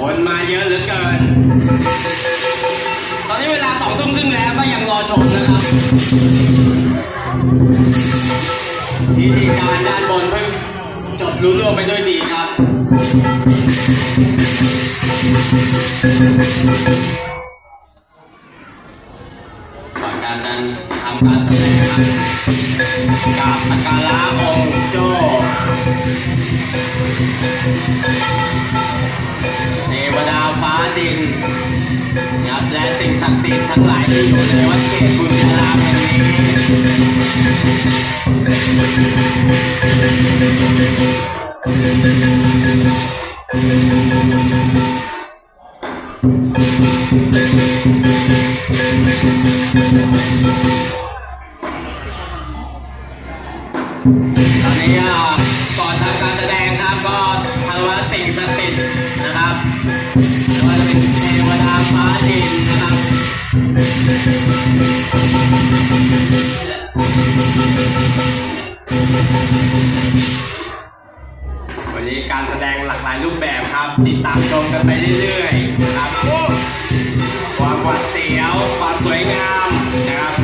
คนมาเยอะหรือเกิน ตอนนี้เวลาสองทุ่มครึ่งแล้วก็ยังรอชมนะครับพิธีการด้านบนเพิ่งจบรุ่ล่วงไปด้วยดีครับ ก่อนการนั้นทำการแสดงครับกราบสักการะองค์โจเทวดาฟ้า ดินนะครับและสิ่งศักดิ์สิทธิ์ทั้งหลายที่อยู่ในวัดเกศบุญญารามแห่งนี้ตอนนี้ เทวดาฟ้าดินนะครับวันนี้การแสดงหลากหลายรูปแบบครับ ติดตามชมกันไปเรื่อยๆนะครับความหวาดเสียวความสวยงามนะครับ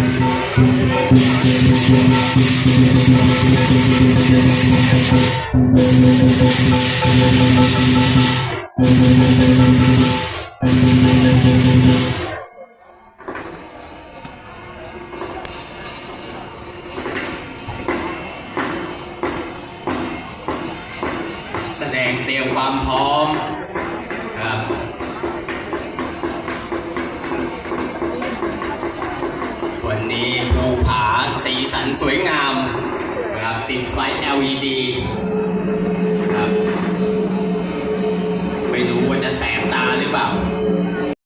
แสดงเตรียมความพร้อมครับวันนี้ภูผาสีสันสวยงามนะครับติดไฟ LED